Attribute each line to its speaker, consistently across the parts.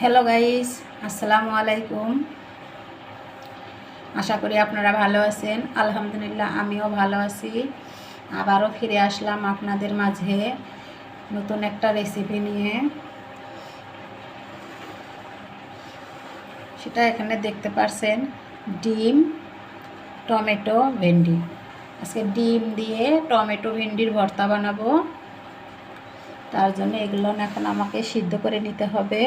Speaker 1: Hello guys আসসালামু আলাইকুম আশা করি আপনারা ভালো আছেন। আলহামদুলিল্লাহ, আমিও ভালো আছি। আবারও ফিরে আসলাম আপনাদের মাঝে নতুন একটা রেসিপি নিয়ে। সেটা এখানে দেখতে পারছেন, ডিম, টমেটো, ভেন্ডি। আজকে ডিম দিয়ে টমেটো, ভেন্ডির ভর্তা বানাবো। তার জন্য এগুলো এখন আমাকে সিদ্ধ করে নিতে হবে।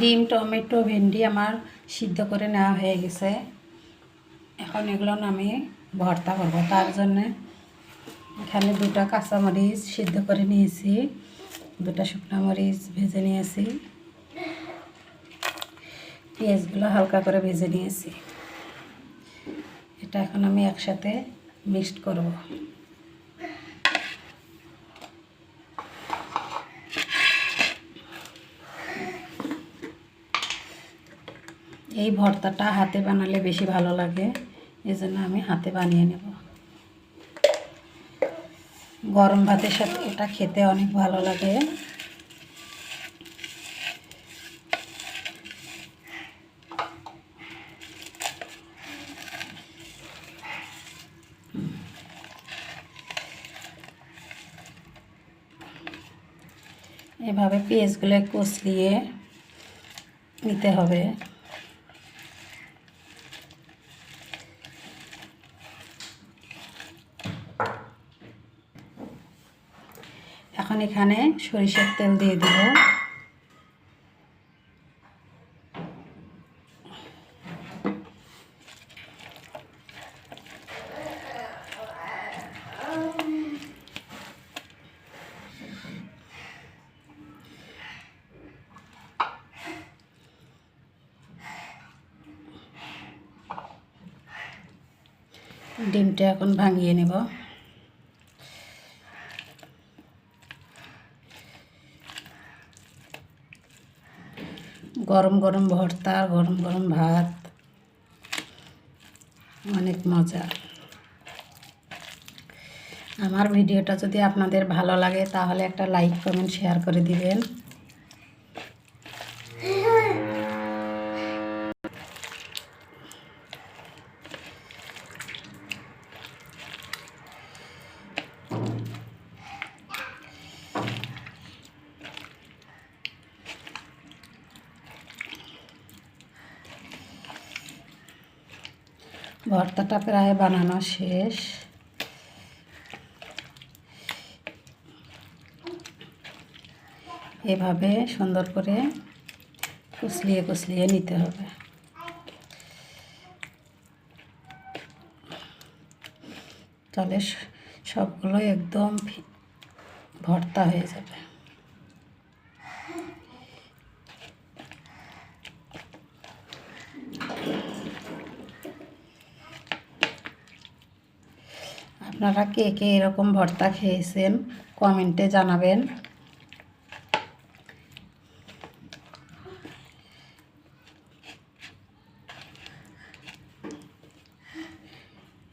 Speaker 1: ডিম, টমেটো ভেন্ডি আমার সিদ্ধ করে নেওয়া হয়ে গেছে। এখন এগুলো আমি ভর্তা করব। তার জন্যে এখানে দুটো কাঁচামরিচ সিদ্ধ করে নিয়েছি, দুটা শুকনো মরিচ ভেজে নিয়েছি, পেঁয়াজগুলো হালকা করে ভেজে নিয়েছি। এটা এখন আমি একসাথে মিক্সড করব। এই ভর্তাটা হাতে বানালে বেশি ভালো লাগে এই জন্য আমি হাতে বানিয়ে নেব। গরম ভাতের সাথে এটা খেতে অনেক ভালো লাগে। এভাবে পেঁয়াজগুলো কষলিয়ে নিতে হবে। এখন এখানে সরিষার তেল দিয়ে দিব। ডিমটা এখন ভাঙিয়ে নেব। গরম গরম ভর্তা, গরম গরম ভাত। অনেক মজা। আমার ভিডিওটা যদি আপনাদের ভালো লাগে, তাহলে একটা লাইক, কমেন্ট, শেয়ার করে দিবেন। ভর্তাটা প্রায় বানানো শেষ। এভাবে সুন্দর করে কুচলিয়ে কুচলিয়ে নিতে হবে। তাহলে সবগুলো একদম ভর্তা হয়ে যাবে। আপনারা কে কে এরকম ভর্তা খেয়েছেন কমেন্টে জানাবেন।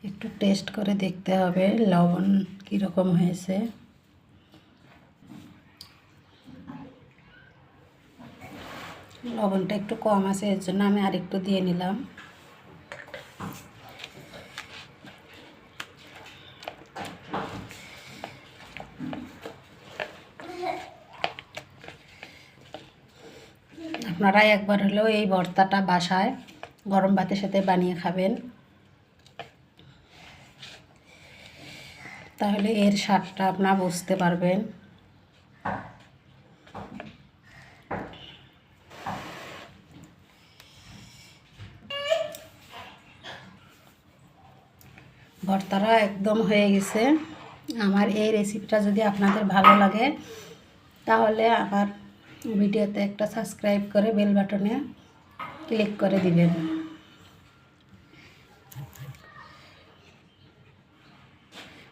Speaker 1: একটু টেস্ট করে দেখতে হবে, লবণ কীরকম হয়েছে। লবণটা একটু কম আছে, এর জন্য আমি আরেকটু দিয়ে নিলাম। আপনারা একবার হলেও এই ভর্তাটা বাসায় গরম ভাতের সাথে বানিয়ে খাবেন। তাহলে এর স্বাদটা আপনারা বুঝতে পারবেন। ভর্তাটা একদম হয়ে গেছে। আমার এই রেসিপিটা যদি আপনাদের ভালো লাগে, তাহলে আমার ভিডিওতে একটা সাবস্ক্রাইব করে বেল বাটনে ক্লিক করে দিবেন।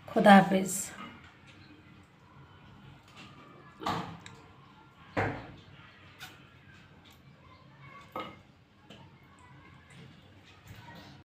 Speaker 1: খোদা হাফেজ।